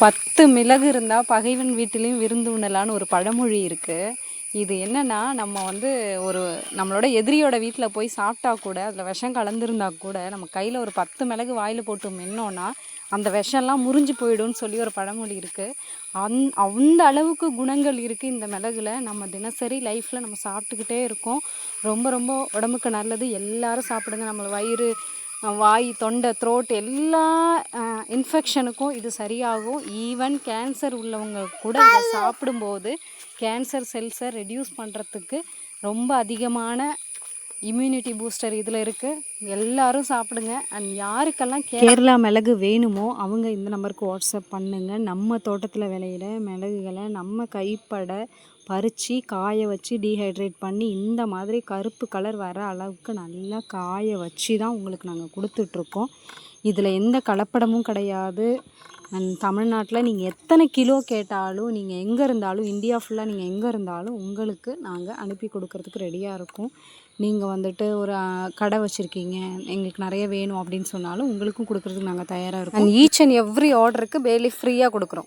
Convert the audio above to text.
பத்து மிளகு இருந்தால் பகைவன் வீட்டிலையும் விருந்து உண்ணலான்னு ஒரு பழமொழி இருக்குது இது என்னென்னா நம்ம வந்து ஒரு நம்மளோட எதிரியோட வீட்டில் போய் சாப்பிட்டா கூட அதில் விஷம் கலந்துருந்தா கூட நம்ம கையில் ஒரு பத்து மிளகு வாயில் போட்டு மென்னோன்னா அந்த விஷம்லாம் முறிஞ்சு போயிடும்னு சொல்லி ஒரு பழமொழி இருக்குது அந் அந்த அளவுக்கு குணங்கள் இருக்குது இந்த மிளகுல. நம்ம தினசரி லைஃப்பில் நம்ம சாப்பிட்டுக்கிட்டே இருக்கோம். ரொம்ப ரொம்ப உடம்புக்கு நல்லது. எல்லோரும் சாப்பிடுங்க. நம்மளை வயிறு வாய் தொண்டை த்ரோட் எல்லா இன்ஃபெக்ஷனுக்கும் இது சரியாகும். ஈவன் கேன்சர் உள்ளவங்க கூட இதை சாப்பிடும்போது கேன்சர் செல்ஸை ரெடியூஸ் பண்ணுறதுக்கு ரொம்ப அதிகமான இம்யூனிட்டி பூஸ்டர் இதில் இருக்குது எல்லாரும் சாப்பிடுங்க. அண்ட் யாருக்கெல்லாம் கேரளா மிளகு வேணுமோ அவங்க இந்த நம்பருக்கு வாட்ஸ்அப் பண்ணுங்க. நம்ம தோட்டத்தில் விளையிற மிளகுகளை நம்ம கைப்பட பறித்து காய வச்சு டீஹைட்ரேட் பண்ணி இந்த மாதிரி கருப்பு கலர் வர அளவுக்கு நல்லா காய வச்சு தான் உங்களுக்கு நாங்கள் கொடுத்துட்ருக்கோம் இதில் எந்த கலப்படமும் கிடையாது. அண்ட் தமிழ்நாட்டில் நீங்கள் எத்தனை கிலோ கேட்டாலும் நீங்கள் எங்கே இருந்தாலும் இந்தியா ஃபுல்லாக நீங்கள் எங்கே இருந்தாலும் உங்களுக்கு நாங்கள் அனுப்பி கொடுக்கறதுக்கு ரெடியாக இருக்கோம். நீங்கள் வந்துட்டு ஒரு கடை வச்சுருக்கீங்க எங்களுக்கு நிறைய வேணும் அப்படின்னு சொன்னாலும் உங்களுக்கும் கொடுக்கறதுக்கு நாங்கள் தயாராக இருக்கோம். அண்ட் ஈச் அண்ட் எவ்ரி ஆர்டருக்கு பேலி ஃப்ரீயாக கொடுக்குறோம்.